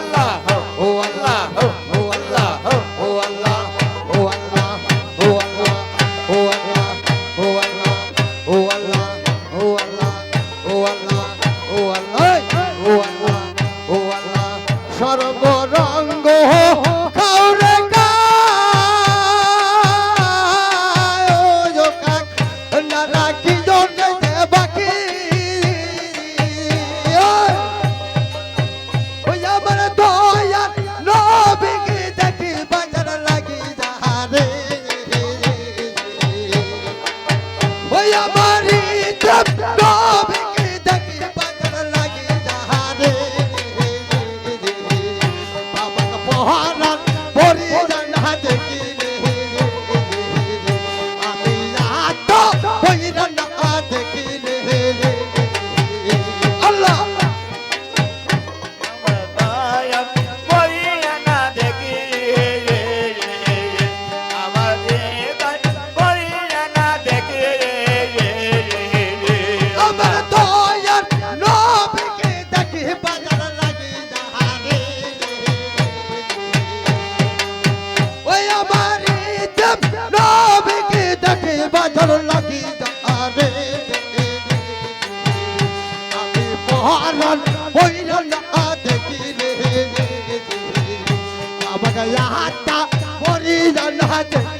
Allah. তোর লাগি আরে আমি মহারণ হইল না দেখি রে। আমাকে হাতটা পরি না দেখি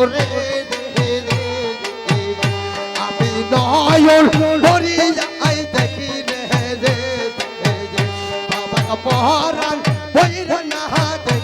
ওরে আমি নয়ন ধরি যাই দেখি রে রে পহরান হইরা না হাতে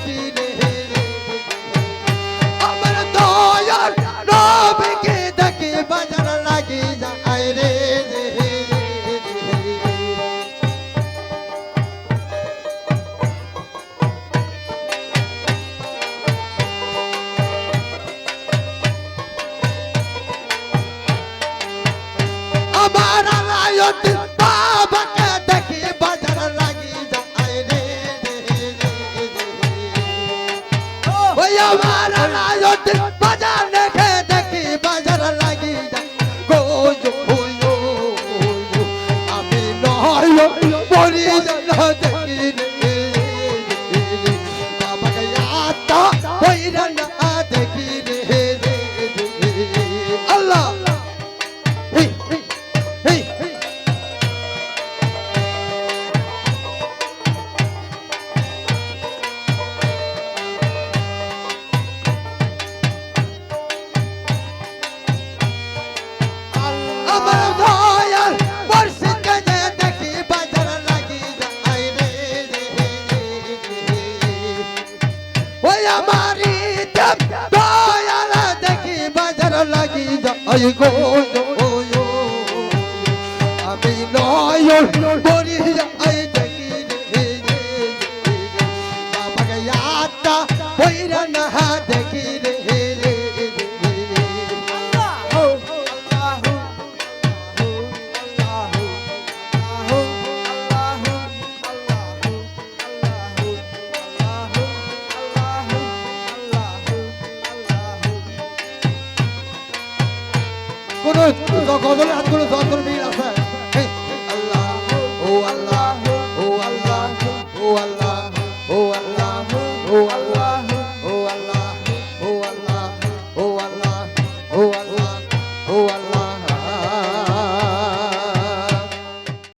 বাজার দেখি বাজার লাগি আমি নয় দেখি। দয়াল দেখি বাজার লাগি যাই গো। কদলে হাত করে দশ করে মিল আসা